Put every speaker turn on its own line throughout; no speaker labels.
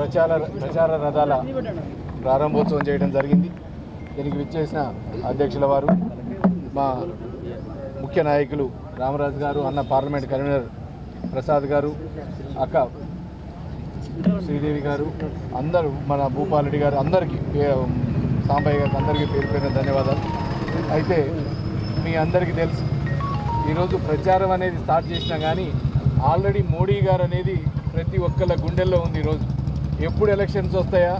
ప్రచార ప్రచార రథాల ప్రారంభోత్సవం చేయడం జరిగింది. దీనికి విచ్చేసిన అధ్యక్షుల వారు మా ముఖ్య నాయకులు రామరాజు గారు అన్న పార్లమెంట్ కన్వీనర్ ప్రసాద్ గారు అక్క శ్రీదేవి గారు అందరూ మన భూపాలరెడ్డి గారు అందరికీ సాంబయ్య గారికి అందరికీ పేరు ధన్యవాదాలు. అయితే మీ అందరికీ తెలుసు ఈరోజు ప్రచారం అనేది స్టార్ట్ చేసినా కానీ ఆల్రెడీ మోడీ గారు అనేది ప్రతి ఒక్కళ్ళ గుండెల్లో ఉంది ఈరోజు. ఎప్పుడు ఎలక్షన్స్ వస్తాయా?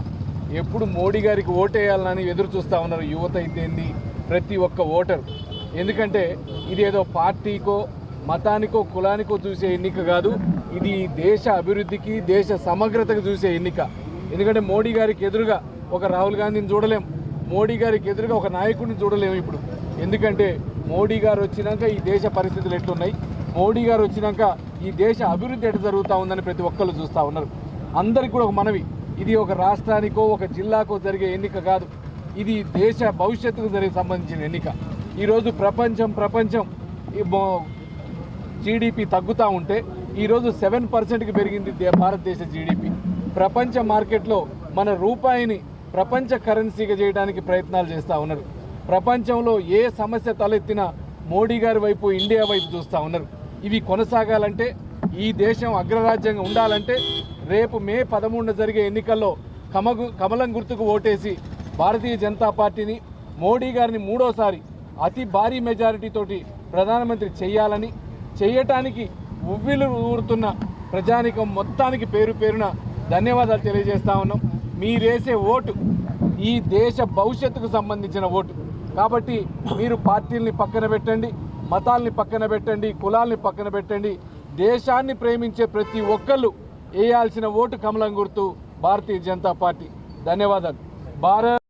ఎప్పుడు మోడీ గారికి ఓటేయాలని ఎదురు చూస్తూ ఉన్నారు యువత అయితేంది ప్రతి ఒక్క ఓటర్. ఎందుకంటే ఇదేదో పార్టీకో మతానికో కులానికో చూసే ఎన్నిక కాదు. ఇది దేశ అభివృద్ధికి దేశ సమగ్రతకు చూసే ఎన్నిక. ఎందుకంటే మోడీ గారికి ఎదురుగా ఒక రాహుల్ గాంధీని చూడలేం. మోడీ గారికి ఎదురుగా ఒక నాయకుడిని చూడలేము ఇప్పుడు. ఎందుకంటే మోడీ గారు వచ్చినాక ఈ దేశ పరిస్థితులు ఎట్లున్నాయి? మోడీ గారు వచ్చినాక ఈ దేశ అభివృద్ధి ఎట్లా జరుగుతూ ఉందని ప్రతి ఒక్కళ్ళు చూస్తూ ఉన్నారు. అందరికీ కూడా ఒక మనవి. ఇది ఒక రాష్ట్రానికో ఒక జిల్లాకో జరిగే ఎన్నిక కాదు. ఇది దేశ భవిష్యత్తుకు జరిగే సంబంధించిన ఎన్నిక. ఈరోజు ప్రపంచం ప్రపంచం ఈ జీడిపి తగ్గుతూ ఉంటే ఈరోజు సెవెన్ పర్సెంట్కి పెరిగింది భారతదేశ జీడిపి ప్రపంచ మార్కెట్లో మన రూపాయిని ప్రపంచ కరెన్సీగా చేయడానికి ప్రయత్నాలు చేస్తూ ఉన్నారు. ప్రపంచంలో ఏ సమస్య తలెత్తినా మోడీ గారి వైపు ఇండియా వైపు చూస్తూ ఉన్నారు. ఇవి కొనసాగాలంటే ఈ దేశం అగ్రరాజ్యంగా ఉండాలంటే రేపు మే పదమూడున జరిగే ఎన్నికల్లో కమగు కమలం గుర్తుకు ఓటేసి భారతీయ జనతా పార్టీని మోడీ గారిని మూడోసారి అతి భారీ మెజారిటీతోటి ప్రధానమంత్రి చేయాలని చేయటానికి ఉవ్విలు ఊరుతున్న ప్రజానికం మొత్తానికి పేరు పేరున ధన్యవాదాలు తెలియజేస్తా ఉన్నాం. మీరేసే ఓటు ఈ దేశ భవిష్యత్తుకు సంబంధించిన ఓటు. కాబట్టి మీరు పార్టీల్ని పక్కన పెట్టండి మతాల్ని పక్కన పెట్టండి కులాల్ని పక్కన పెట్టండి దేశాన్ని ప్రేమించే ప్రతి ఒక్కళ్ళు వేయాల్సిన ఓటు కమలం గుర్తు భారతీయ జనతా పార్టీ. ధన్యవాదాలు. భారత్